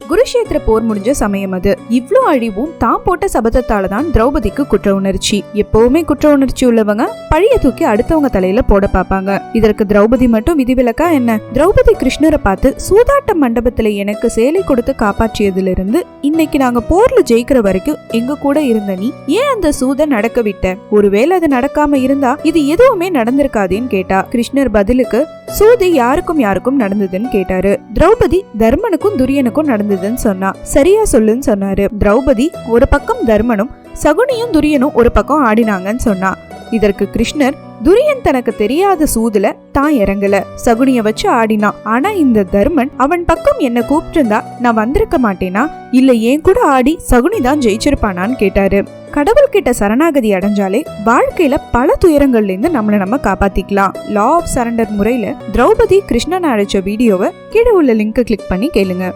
குருஷேத்திர போர் முடிஞ்ச சமயம் அது. இவ்வளோ அழிவும் தான் போட்ட சபதத்தால தான் திரௌபதிக்கு குற்ற உணர்ச்சி. எப்பவுமே குற்ற உணர்ச்சி உள்ளவங்க பழிய தூக்கி அடுத்தவங்க தலையில போட பார்ப்பாங்க. இதற்கு திரௌபதி மட்டும் விதிவிலக்கா என்ன? திரௌபதி கிருஷ்ணரை பார்த்து சூதாட்ட மண்டபத்துல எனக்கு சேலை கொடுத்து காப்பாற்றியதுல இருந்து இன்னைக்கு நாங்க போர்ல ஜெயிக்கிற வரைக்கும் எங்க கூட இருந்த நீ ஏன் அந்த சூத நடக்க விட்ட? ஒருவேளை அது நடக்காம இருந்தா இது எதுவுமே நடந்திருக்காதேன்னு கேட்டா. கிருஷ்ணர் பதிலுக்கு சூது யாருக்கும் யாருக்கும் நடந்ததுன்னு கேட்டாரு. திரௌபதி தர்மனுக்கும் துரியனுக்கும் நடந்ததுன்னு சொன்னா சரியா சொல்லுன்னு சொன்னாரு. திரௌபதி ஒரு பக்கம் தர்மனும் சகுனியும் துரியனும் ஒரு பக்கம் ஆடினாங்கன்னு சொன்னா இதற்கு கிருஷ்ணர் துரியன் தனக்கு தெரியாத சூதுல தான் இறங்கல. சகுனிய வச்சு ஆடினான். ஆனா இந்த தர்மன் அவன் பக்கம் என்ன கூப்பிட்டிருந்தா நான் வந்திருக்க மாட்டேனா? இல்ல ஏன் கூட ஆடி சகுனி தான் ஜெயிச்சிருப்பானான்னு கேட்டாரு. கடவுள்கிட்ட சரணாகதி அடைஞ்சாலே வாழ்க்கையில பல துயரங்கள்ல இருந்து நம்மளை நம்ம காப்பாத்திக்கலாம். லா ஆஃப் சரண்டர் முறையில திரௌபதி கிருஷ்ணன் அழைச்ச வீடியோவை கீழே உள்ள லிங்கை கிளிக் பண்ணி கேளுங்க.